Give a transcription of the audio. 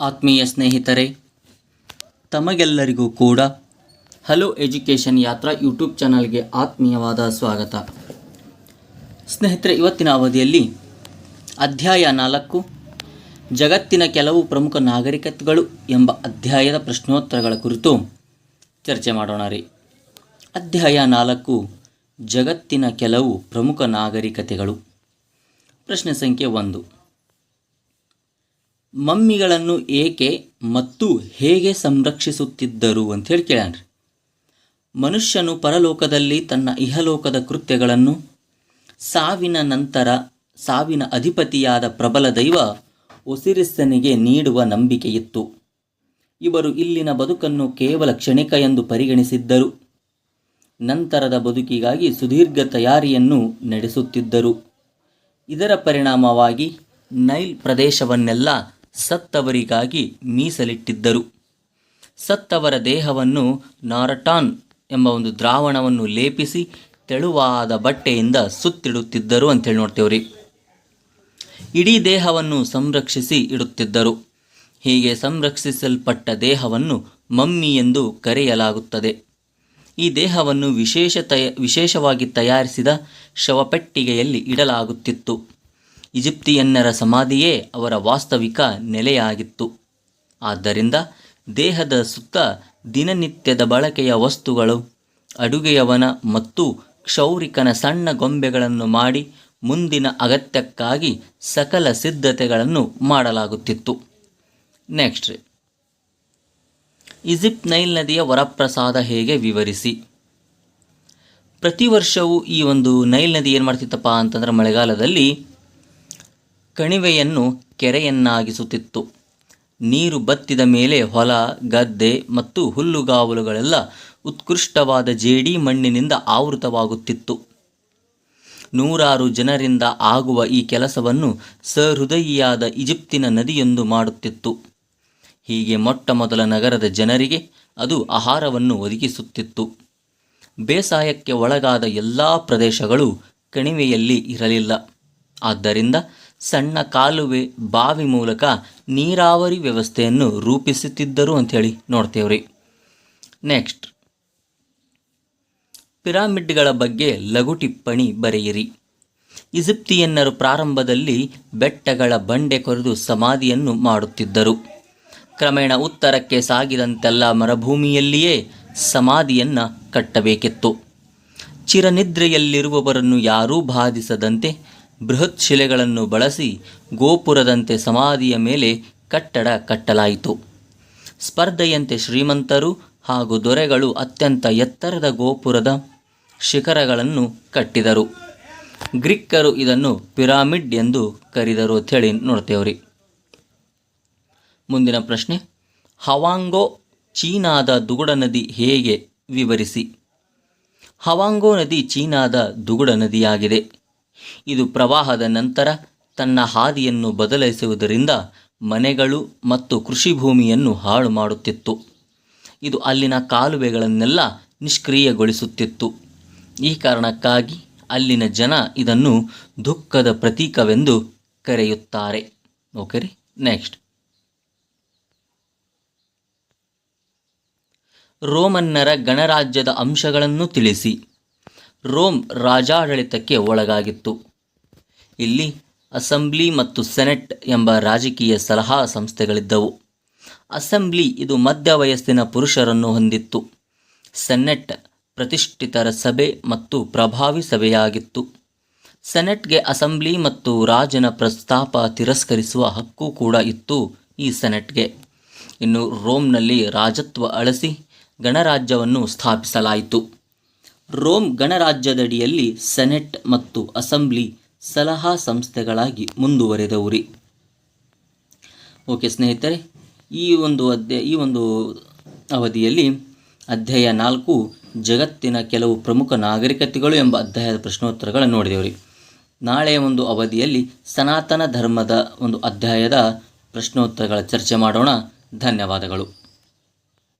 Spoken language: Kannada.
ಆತ್ಮೀಯ ಸ್ನೇಹಿತರೆ, ತಮಗೆಲ್ಲರಿಗೂ ಕೂಡ ಹಲೋ ಎಜುಕೇಷನ್ ಯಾತ್ರಾ ಯೂಟ್ಯೂಬ್ ಚಾನಲ್ಗೆ ಆತ್ಮೀಯವಾದ ಸ್ವಾಗತ. ಸ್ನೇಹಿತರೆ, ಇವತ್ತಿನ ಅವಧಿಯಲ್ಲಿ ಅಧ್ಯಾಯ ನಾಲ್ಕು, ಜಗತ್ತಿನ ಕೆಲವು ಪ್ರಮುಖ ನಾಗರಿಕತೆಗಳು ಎಂಬ ಅಧ್ಯಾಯದ ಪ್ರಶ್ನೋತ್ತರಗಳ ಕುರಿತು ಚರ್ಚೆ ಮಾಡೋಣ ರೀ. ಅಧ್ಯಾಯ ನಾಲ್ಕು, ಜಗತ್ತಿನ ಕೆಲವು ಪ್ರಮುಖ ನಾಗರಿಕತೆಗಳು. ಪ್ರಶ್ನೆ ಸಂಖ್ಯೆ ಒಂದು. ಮಮ್ಮಿಗಳನ್ನು ಏಕೆ ಮತ್ತು ಹೇಗೆ ಸಂರಕ್ಷಿಸುತ್ತಿದ್ದರು ಅಂಥೇಳಿ ಕೇಳ್ಯಾನ್ರಿ ಮನುಷ್ಯನು ಪರಲೋಕದಲ್ಲಿ ತನ್ನ ಇಹಲೋಕದ ಕೃತ್ಯಗಳನ್ನು, ಸಾವಿನ ನಂತರ ಸಾವಿನ ಅಧಿಪತಿಯಾದ ಪ್ರಬಲ ದೈವ ಒಸಿರಿಸ್ಸನಿಗೆ ನೀಡುವ ನಂಬಿಕೆಯಿತ್ತು. ಇವರು ಇಲ್ಲಿನ ಬದುಕನ್ನು ಕೇವಲ ಕ್ಷಣಿಕ ಎಂದು ಪರಿಗಣಿಸಿದ್ದರು. ನಂತರದ ಬದುಕಿಗಾಗಿ ಸುದೀರ್ಘ ತಯಾರಿಯನ್ನು ನಡೆಸುತ್ತಿದ್ದರು. ಇದರ ಪರಿಣಾಮವಾಗಿ ನೈಲ್ ಪ್ರದೇಶವನ್ನೆಲ್ಲ ಸತ್ತವರಿಗಾಗಿ ಮೀಸಲಿಟ್ಟಿದ್ದರು. ಸತ್ತವರ ದೇಹವನ್ನು ನಾರಟಾನ್ ಎಂಬ ಒಂದು ದ್ರಾವಣವನ್ನು ಲೇಪಿಸಿ ತೆಳುವಾದ ಬಟ್ಟೆಯಿಂದ ಸುತ್ತಿಡುತ್ತಿದ್ದರು ಅಂತೇಳಿ ನೋಡ್ತೇವ್ರಿ. ಇಡೀ ದೇಹವನ್ನು ಸಂರಕ್ಷಿಸಿ ಇಡುತ್ತಿದ್ದರು. ಹೀಗೆ ಸಂರಕ್ಷಿಸಲ್ಪಟ್ಟ ದೇಹವನ್ನು ಮಮ್ಮಿ ಎಂದು ಕರೆಯಲಾಗುತ್ತದೆ. ಈ ದೇಹವನ್ನು ವಿಶೇಷ ತಯ ವಿಶೇಷವಾಗಿ ತಯಾರಿಸಿದ ಶವಪೆಟ್ಟಿಗೆಯಲ್ಲಿ ಇಡಲಾಗುತ್ತಿತ್ತು. ಈಜಿಪ್ತಿಯನ್ನರ ಸಮಾಧಿಯೇ ಅವರ ವಾಸ್ತವಿಕ ನೆಲೆಯಾಗಿತ್ತು. ಆದ್ದರಿಂದ ದೇಹದ ಸುತ್ತ ದಿನನಿತ್ಯದ ಬಳಕೆಯ ವಸ್ತುಗಳು, ಅಡುಗೆಯವನ ಮತ್ತು ಕ್ಷೌರಿಕನ ಸಣ್ಣ ಗೊಂಬೆಗಳನ್ನು ಮಾಡಿ ಮುಂದಿನ ಅಗತ್ಯಕ್ಕಾಗಿ ಸಕಲ ಸಿದ್ಧತೆಗಳನ್ನು ಮಾಡಲಾಗುತ್ತಿತ್ತು. ನೆಕ್ಸ್ಟ್ ಈಜಿಪ್ಟ್ ನೈಲ್ ನದಿಯ ವರಪ್ರಸಾದ ಹೇಗೆ ವಿವರಿಸಿ? ಪ್ರತಿ ವರ್ಷವೂ ಈ ಒಂದು ನೈಲ್ ನದಿ ಏನು ಮಾಡ್ತಿತ್ತಪ್ಪ ಅಂತಂದರೆ ಮಳೆಗಾಲದಲ್ಲಿ ಕಣಿವೆಯನ್ನು ಕೆರೆಯನ್ನಾಗಿಸುತ್ತಿತ್ತು. ನೀರು ಬತ್ತಿದ ಮೇಲೆ ಹೊಲ, ಗದ್ದೆ ಮತ್ತು ಹುಲ್ಲುಗಾವಲುಗಳೆಲ್ಲ ಉತ್ಕೃಷ್ಟವಾದ ಜೇಡಿ ಮಣ್ಣಿನಿಂದ ಆವೃತವಾಗುತ್ತಿತ್ತು. ನೂರಾರು ಜನರಿಂದ ಆಗುವ ಈ ಕೆಲಸವನ್ನು ಸಹೃದಯಿಯಾದ ಈಜಿಪ್ತಿನ ನದಿಯೊಂದು ಮಾಡುತ್ತಿತ್ತು. ಹೀಗೆ ಮೊಟ್ಟ ಮೊದಲ ನಗರದ ಜನರಿಗೆ ಅದು ಆಹಾರವನ್ನು ಒದಗಿಸುತ್ತಿತ್ತು. ಬೇಸಾಯಕ್ಕೆ ಒಳಗಾದ ಎಲ್ಲ ಪ್ರದೇಶಗಳು ಕಣಿವೆಯಲ್ಲಿ ಇರಲಿಲ್ಲ. ಆದ್ದರಿಂದ ಸಣ್ಣ ಕಾಲುವೆ ಬಾವಿ ಮೂಲಕ ನೀರಾವರಿ ವ್ಯವಸ್ಥೆಯನ್ನು ರೂಪಿಸುತ್ತಿದ್ದರು ಅಂಥೇಳಿ ನೋಡ್ತೇವ್ರಿ. ನೆಕ್ಸ್ಟ್ ಪಿರಾಮಿಡ್ಗಳ ಬಗ್ಗೆ ಲಘು ಟಿಪ್ಪಣಿ ಬರೆಯಿರಿ. ಈಜಿಪ್ತಿಯನ್ನರು ಪ್ರಾರಂಭದಲ್ಲಿ ಬೆಟ್ಟಗಳ ಬಂಡೆ ಕೊರೆದು ಸಮಾಧಿಯನ್ನು ಮಾಡುತ್ತಿದ್ದರು. ಕ್ರಮೇಣ ಉತ್ತರಕ್ಕೆ ಸಾಗಿದಂತೆಲ್ಲ ಮರುಭೂಮಿಯಲ್ಲಿಯೇ ಸಮಾಧಿಯನ್ನು ಕಟ್ಟಬೇಕಿತ್ತು. ಚಿರನಿದ್ರೆಯಲ್ಲಿರುವವರನ್ನು ಯಾರೂ ಬಾಧಿಸದಂತೆ ಬೃಹತ್ ಶಿಲೆಗಳನ್ನು ಬಳಸಿ ಗೋಪುರದಂತೆ ಸಮಾಧಿಯ ಮೇಲೆ ಕಟ್ಟಡ ಕಟ್ಟಲಾಯಿತು. ಸ್ಪರ್ಧೆಯಂತೆ ಶ್ರೀಮಂತರು ಹಾಗೂ ದೊರೆಗಳು ಅತ್ಯಂತ ಎತ್ತರದ ಗೋಪುರದ ಶಿಖರಗಳನ್ನು ಕಟ್ಟಿದರು. ಗ್ರೀಕ್ಕರು ಇದನ್ನು ಪಿರಾಮಿಡ್ ಎಂದು ಕರೆದರು ಅಂಥೇಳಿ ನೋಡ್ತೇವ್ರಿ. ಮುಂದಿನ ಪ್ರಶ್ನೆ, ಹವಾಂಗೋ ಚೀನಾದ ದುಗುಡ ನದಿ ಹೇಗೆ ವಿವರಿಸಿ? ಹವಾಂಗೋ ನದಿ ಚೀನಾದ ದುಗುಡ ನದಿಯಾಗಿದೆ. ಇದು ಪ್ರವಾಹದ ನಂತರ ತನ್ನ ಹಾದಿಯನ್ನು ಬದಲಾಯಿಸುವುದರಿಂದ ಮನೆಗಳು ಮತ್ತು ಕೃಷಿ ಭೂಮಿಯನ್ನು ಹಾಳು ಮಾಡುತ್ತಿತ್ತು. ಇದು ಅಲ್ಲಿನ ಕಾಲುವೆಗಳನ್ನೆಲ್ಲ ನಿಷ್ಕ್ರಿಯಗೊಳಿಸುತ್ತಿತ್ತು. ಈ ಕಾರಣಕ್ಕಾಗಿ ಅಲ್ಲಿನ ಜನ ಇದನ್ನು ದುಃಖದ ಪ್ರತೀಕವೆಂದು ಕರೆಯುತ್ತಾರೆ. Okay next. ರೋಮನ್ನರ ಗಣರಾಜ್ಯದ ಅಂಶಗಳನ್ನು ತಿಳಿಸಿ. ರೋಮ್ ರಾಜಾಡಳಿತಕ್ಕೆ ಒಳಗಾಗಿತ್ತು. ಇಲ್ಲಿ ಅಸೆಂಬ್ಲಿ ಮತ್ತು ಸೆನೆಟ್ ಎಂಬ ರಾಜಕೀಯ ಸಲಹಾ ಸಂಸ್ಥೆಗಳಿದ್ದವು. ಅಸೆಂಬ್ಲಿ ಇದು ಮಧ್ಯ ವಯಸ್ಸಿನ ಪುರುಷರನ್ನು ಹೊಂದಿತ್ತು. ಸೆನೆಟ್ ಪ್ರತಿಷ್ಠಿತರ ಸಭೆ ಮತ್ತು ಪ್ರಭಾವಿ ಸಭೆಯಾಗಿತ್ತು. ಸೆನೆಟ್ಗೆ ಅಸೆಂಬ್ಲಿ ಮತ್ತು ರಾಜನ ಪ್ರಸ್ತಾಪ ತಿರಸ್ಕರಿಸುವ ಹಕ್ಕು ಕೂಡ ಇತ್ತು ಈ ಸೆನೆಟ್ಗೆ. ಇನ್ನು ರೋಮ್ನಲ್ಲಿ ರಾಜತ್ವ ಅಳಿಸಿ ಗಣರಾಜ್ಯವನ್ನು ಸ್ಥಾಪಿಸಲಾಯಿತು. ರೋಮ್ ಗಣರಾಜ್ಯದಡಿಯಲ್ಲಿ ಸೆನೆಟ್ ಮತ್ತು ಅಸೆಂಬ್ಲಿ ಸಲಹಾ ಸಂಸ್ಥೆಗಳಾಗಿ ಮುಂದುವರೆದವುರಿ. ಓಕೆ ಸ್ನೇಹಿತರೆ, ಈ ಒಂದು ಅಧ್ಯಯ ಈ ಒಂದು ಅವಧಿಯಲ್ಲಿ ಅಧ್ಯಾಯ ನಾಲ್ಕು, ಜಗತ್ತಿನ ಕೆಲವು ಪ್ರಮುಖ ನಾಗರಿಕತೆಗಳು ಎಂಬ ಅಧ್ಯಾಯದ ಪ್ರಶ್ನೋತ್ತರಗಳನ್ನು ನೋಡಿದೆವುರಿ. ನಾಳೆಯ ಒಂದು ಅವಧಿಯಲ್ಲಿ ಸನಾತನ ಧರ್ಮದ ಒಂದು ಅಧ್ಯಾಯದ ಪ್ರಶ್ನೋತ್ತರಗಳ ಚರ್ಚೆ ಮಾಡೋಣ. ಧನ್ಯವಾದಗಳು.